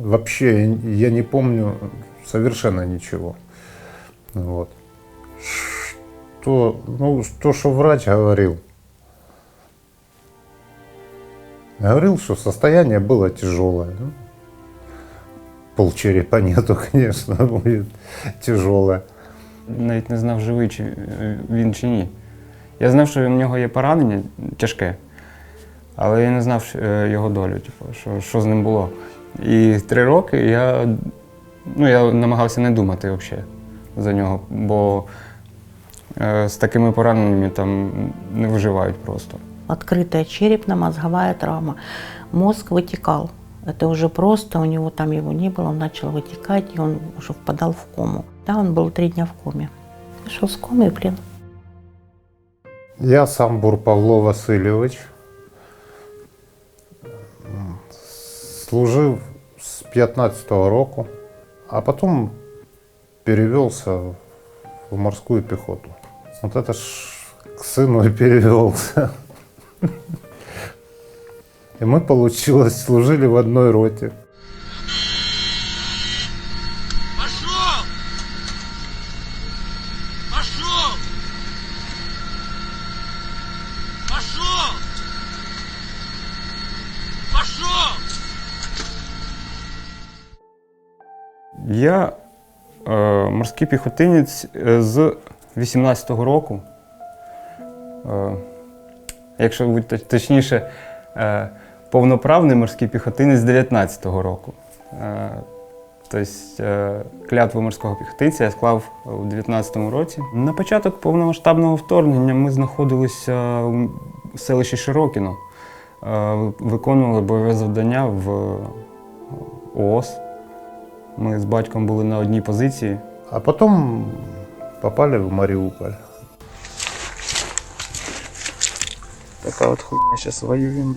Вообще я не помню совершенно ничего. Вот. Что, ну, то, что врач говорил. Говорил, что состояние было тяжелое. Ну, полчерепа нету, конечно, будет тяжелое. Навіть не знав, живий чи е, він чи ні. Я знав, що в нього є поранення тяжке, але я не знав е, його долю, типу, що, що з ним було. І три роки я, ну, я намагався не думати взагалі за нього, бо е, з такими пораненнями там не виживають просто. Открытая черепно-мозговая травма. Мозг вытекал. Это уже просто, у него там его не было, он начал вытекать, и он уже впадал в кому. Да, он был три дня в коме. Вышел с комы и в плен. Я сам Бур Павло Васильович. Служив з 15-го року, а потом перевелся в морскую пехоту. Вот это ж к сыну и перевелся. И мы, получилось, служили в одной роте. Морський піхотинець е, з 18-го року. Е, якщо бути точніше, е, повноправний морський піхотинець з 19-го року. Тобто клятву морського піхотинця я склав у 19-му році. На початок повномасштабного вторгнення ми знаходилися у селищі Широкіно, виконували бойове завдання в ООС. Ми з батьком були на одній позиції. А потом попали в Мариуполь. Така от хуйня зараз воюємо.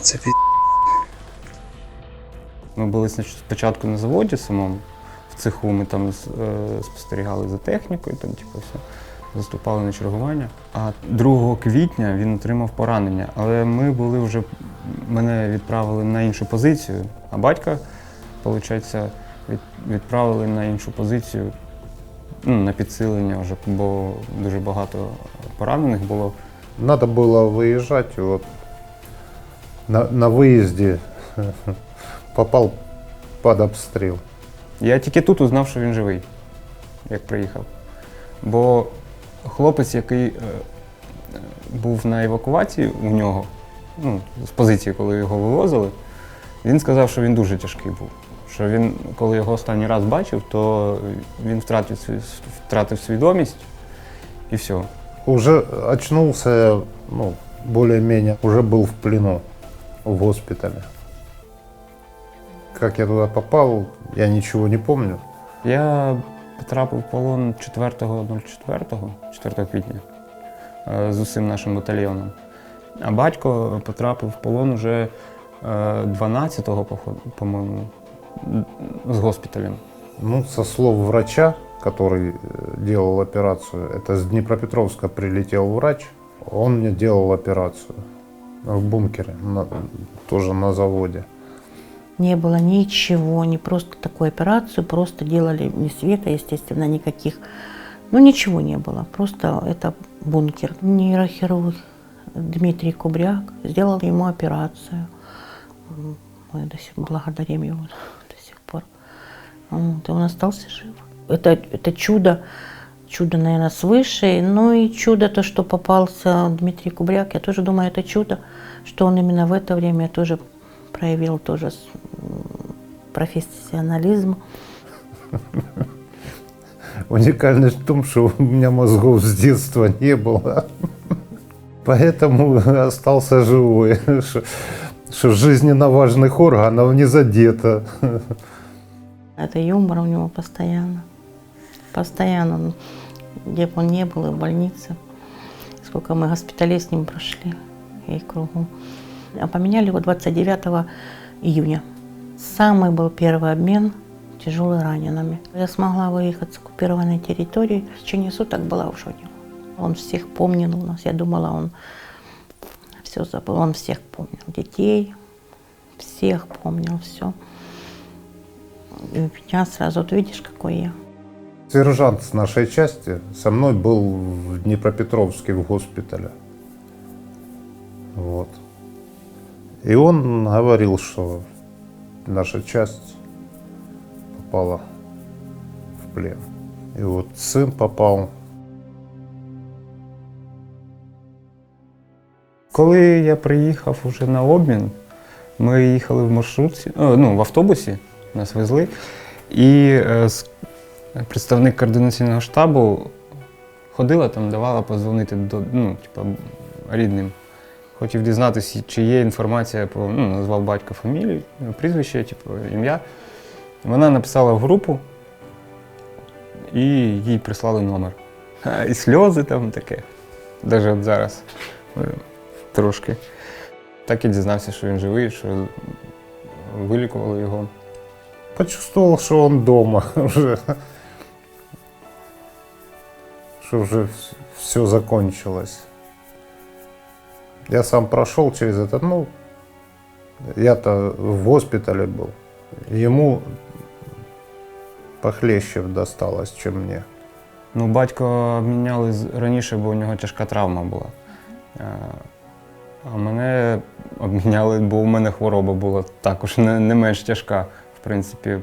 Це пі... Ми були спочатку на заводі самому, в цеху ми там е, спостерігали за технікою, там, типу, все, заступали на чергування. А 2 квітня він отримав поранення, але ми були вже, мене відправили на іншу позицію, а батька, виходить, від, відправили на іншу позицію ну, на підсилення вже, бо дуже багато поранених було. Надо было выезжать, и вот на, на выезде попал под обстрел. Я тільки тут узнав, що він живий, як приїхав. Бо хлопець, який е, був на евакуації у нього, ну, з позиції, коли його вивозили, він сказав, що він дуже тяжкий був. Що він, коли його останній раз бачив, то він втратив, втратив свідомість і все. Уже очнулся, ну, более-менее, уже был в плену в госпитале. Как я туда попал, я ничего не помню. Я потрапив в полон 4.04, 4 квітня е, з усім нашим батальйоном. А батько потрапив в полон уже е, 12-го, поход- по-моєму, м, з госпіталем. Ну, со слов врача, который э, делал операцию, это с Днепропетровска прилетел врач, он мне делал операцию в бункере, на- тоже на заводе. Не было ничего, не просто такую операцию, просто делали ни света, естественно, никаких. Ну, ничего не было, просто это бункер. Нейрохирург Дмитрий Кубряк сделал ему операцию. Мы до сих благодарим его до сих пор. Вот, и он остался жив. Это, это чудо, чудо, наверное, свыше. Ну и чудо то, что попался Дмитрий Кубряк. Я тоже думаю, это чудо, что он именно в это время тоже проявил тоже профессионализм. Уникальность в том, что у меня мозгов с детства не было. Поэтому остался живой. Что- жизненно важных органов не задето. Это юмор у него постоянно. Постоянно. Он, Где бы он ни был, и в больнице. Сколько мы госпиталей с ним прошли. И кругом. А поменяли его 29 июня. Самый был первый обмен тяжело ранеными. Я смогла выехать с оккупированной территории. В течение суток была в шоке. Он всех помнил у нас. Я думала, он все забыл. Он всех помнил. Детей, всех помнил, все. И у меня сразу, вот видишь, какой я. Сержант с нашей части со мной был в Днепропетровске в госпитале. Вот. И он говорил, что наша часть попала в плен. И вот сын попал. Коли я приїхав уже на обмін, ми їхали в маршрутці, е, ну, в автобусі, нас везли, і е, представник координаційного штабу ходила там, давала позвонити до ну, типа, рідним. Хотів дізнатися, чи є інформація про ну, назвав батька фамілію, прізвище, типу, ім'я. Вона написала в групу і їй прислали номер. Ха, І сльози там таке. Навіть от зараз. е, трошки. Так і дізнався, що він живий, що вилікували його. Почувствовал, что он дома уже. Что уже все закончилось. Я сам прошел через это, ну, я-то в госпитале был. Ему похлеще досталось, чем мне. Ну, батько обміняли раніше, бо у нього тяжка травма була. А, А мене обміняли, бо у мене хвороба була також не менш тяжка, в принципі.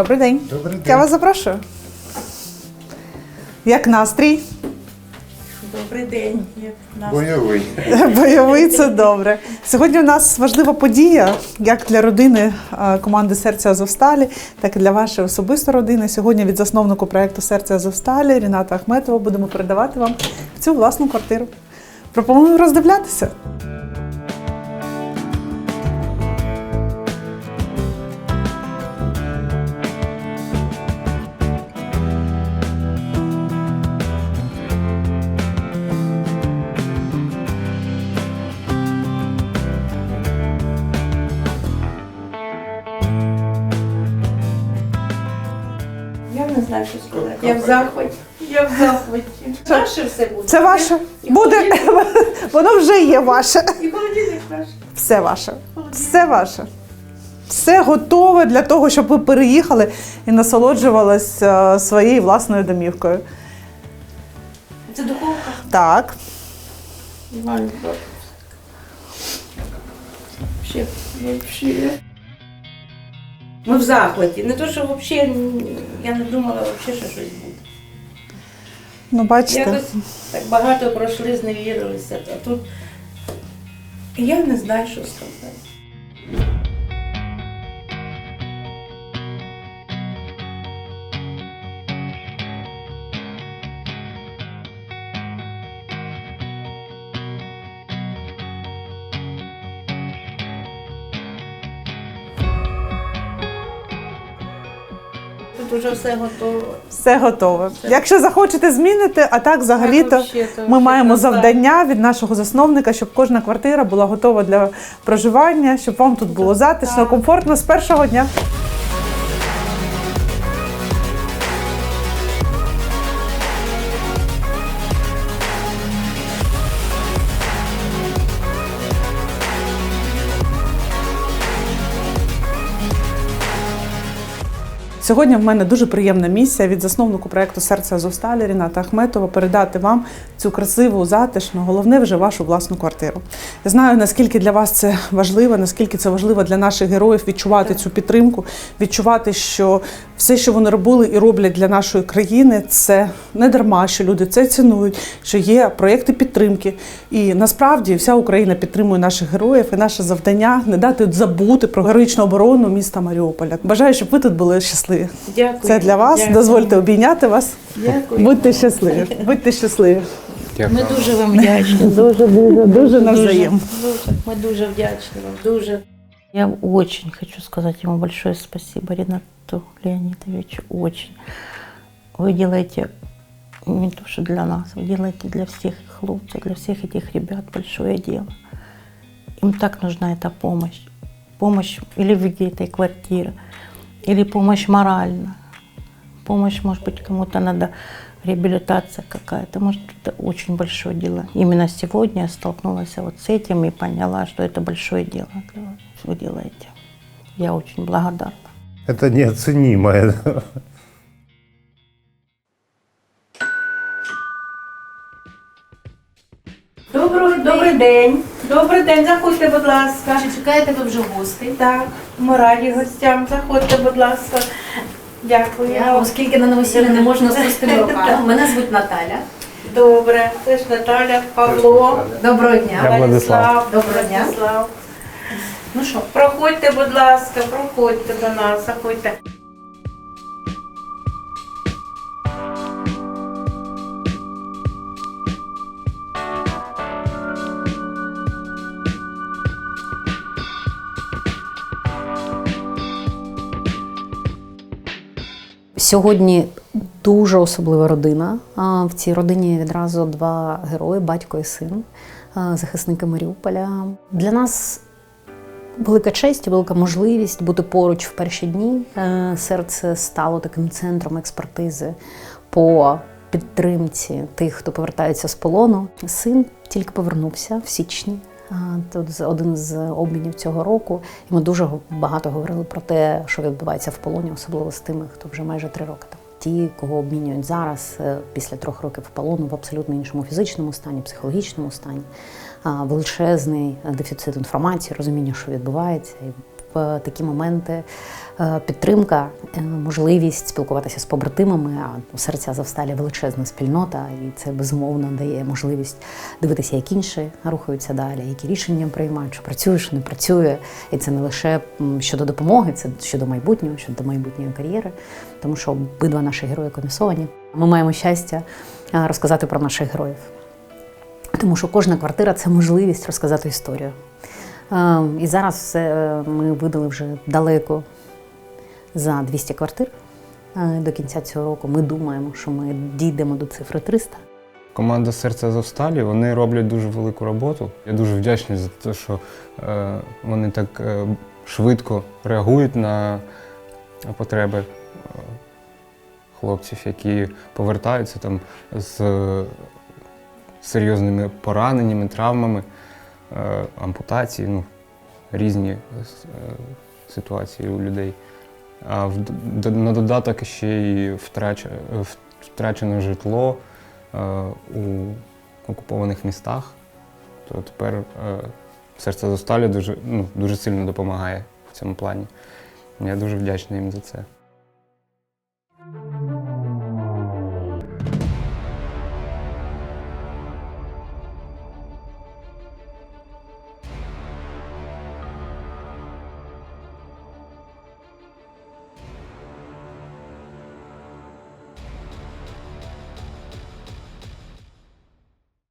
Добрий день. Добрий Я вас запрошую. Як настрій? Добрый день. Боевый. Бойовий це добре. Сьогодні у нас важлива подія, як для родини команди Серця Азовсталі, так і для вашої особистої родини. Сьогодні від засновнику проєкту Серця Азовсталі Ріната Ахметова будемо передавати вам цю власну квартиру. Пропоную роздивлятися. Знаю, що сказати. Я в захваті. Я в захваті. Наше все буде. Це ваше буде, воно вже є ваше. І холодильник наш. Все ваше. Все ваше. Все готове для того, щоб ви переїхали і насолоджувались е, своєю власною домівкою. Це духовка. Так. Вообще, вообще. Ми в захваті. Не то, що взагалі я не думала що щось буде. Ну, бачите. Якось так багато пройшли, зневірилися. А тут я не знаю, що сказати. Вже все готово. Все готове. Якщо захочете змінити, а так взагалі-то ми маємо завдання від нашого засновника, щоб кожна квартира була готова для проживання, щоб вам тут було затишно, комфортно з першого дня. Сьогодні в мене дуже приємна місія від засновнику проекту Серце Азовсталі Ріната Ахметова передати вам цю красиву, затишну, головне вже вашу власну квартиру. Я знаю, наскільки для вас це важливо, наскільки це важливо для наших героїв відчувати цю підтримку, відчувати, що все, що вони робили і роблять для нашої країни, це не дарма, що люди це цінують, що є проєкти підтримки. І насправді вся Україна підтримує наших героїв, і наше завдання не дати забути про героїчну оборону міста Маріуполя. Бажаю, щоб ви тут були щасливі. Дякую. Це для вас. Дякую. Дозвольте обійняти вас. Дякую. Будьте щасливі. Будьте щасливі. Ми дуже вам вдячні. Дуже, дуже, дуже навзаєм. Дуже, ми дуже вдячні вам, дуже. Я очень хочу сказать ему большое спасибо, Ренату Леонидовичу, очень. Вы делаете не то, что для нас, вы делаете для всех хлопцев, для всех этих ребят большое дело. Им так нужна эта помощь. Помощь или в виде этой квартиры, или помощь морально. Помощь, может быть, кому-то надо реабилитация какая-то. Может, это очень большое дело. Именно сегодня я столкнулась вот с этим и поняла, что это большое дело для вас. Вы делаете. Я очень благодарна. Это неоценимое. Добрий, добрий день. Добрий день. Заходьте, будь ласка. Чи чекаєте ви вже гостей? Так, ми раді гостям. Заходьте, будь ласка. Дякую. Я, оскільки на новосілля не можна з пустими руками. Мене звуть Наталя. Добре. Це ж Наталя, Павло. Доброго дня. Я Владислав. Доброго дня. Владислав. Ну що, Проходьте, будь ласка, проходьте до нас, заходьте. Сьогодні дуже особлива родина. В цій родині відразу два герої батько і син, захисники Маріуполя. Для нас велика честь велика можливість бути поруч в перші дні. Е, Серце стало таким центром експертизи по підтримці тих, хто повертається з полону. Син тільки повернувся в січні. Тут один з обмінів цього року. І ми дуже багато говорили про те, що відбувається в полоні, особливо з тими, хто вже майже три роки там. Ті, кого обмінюють зараз е, після трьох років полону в абсолютно іншому фізичному стані, психологічному стані, величезний е, дефіцит інформації, розуміння, що відбувається. І такі моменти е, підтримка, е, можливість спілкуватися з побратимами, а у серця Завсталі величезна спільнота, і це безумовно дає можливість дивитися, як інші рухаються далі, які рішення приймають, що працює, що не працює. І це не лише щодо допомоги, це щодо майбутнього, щодо майбутньої кар'єри, тому що обидва наші герої комісовані. Ми маємо щастя е, розказати про наших героїв. Тому що кожна квартира це можливість розказати історію. Е, І зараз все ми видали вже далеко за 200 квартир. Е, До кінця цього року ми думаємо, що ми дійдемо до цифри 300. Команда Серце Азовсталі вони роблять дуже велику роботу. Я дуже вдячний за те, що е, вони так е, швидко реагують на потреби е, хлопців, які повертаються там з е, серйозними пораненнями, травмами, е, ампутації, ну, різні е, е, ситуації у людей. А в, на додаток ще й втрач, е, втрачене житло е, у окупованих містах, то тепер е, серце Зосталі дуже, ну, дуже сильно допомагає в цьому плані. Я дуже вдячний їм за це.